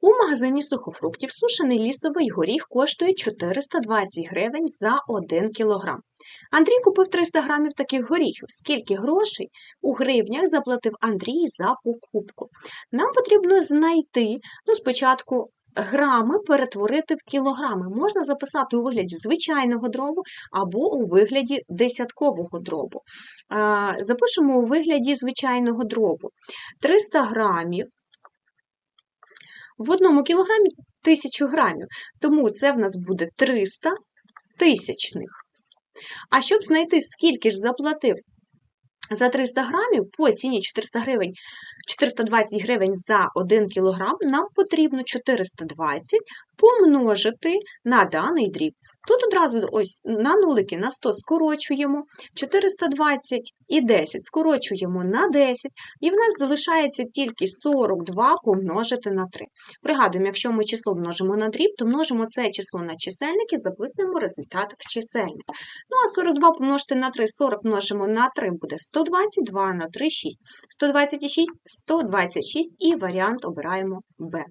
У магазині сухофруктів сушений лісовий горіх коштує 420 гривень за 1 кілограм. Андрій купив 300 грамів таких горіхів. Скільки грошей у гривнях заплатив Андрій за покупку? Нам потрібно знайти, ну, спочатку грами перетворити в кілограми. Можна записати у вигляді звичайного дробу або у вигляді десяткового дробу. Запишемо у вигляді звичайного дробу. 300 грамів в одному кілограмі 1000 грамів, тому це в нас буде 300 тисячних. А щоб знайти, скільки ж заплатив за 300 грамів по ціні 400 гривень, 420 гривень за 1 кілограм, нам потрібно 420 помножити на даний дріб. Тут одразу ось на нулики на 100 скорочуємо, 420 і 10 скорочуємо на 10, і в нас залишається тільки 42 помножити на 3. Пригадуємо, якщо ми число множимо на дріб, то множимо це число на чисельник і записуємо результат в чисельник. Ну а 42 помножити на 3, 40 множимо на 3 буде 120, 2 на 3 – 6. 126, 126 і варіант обираємо Б.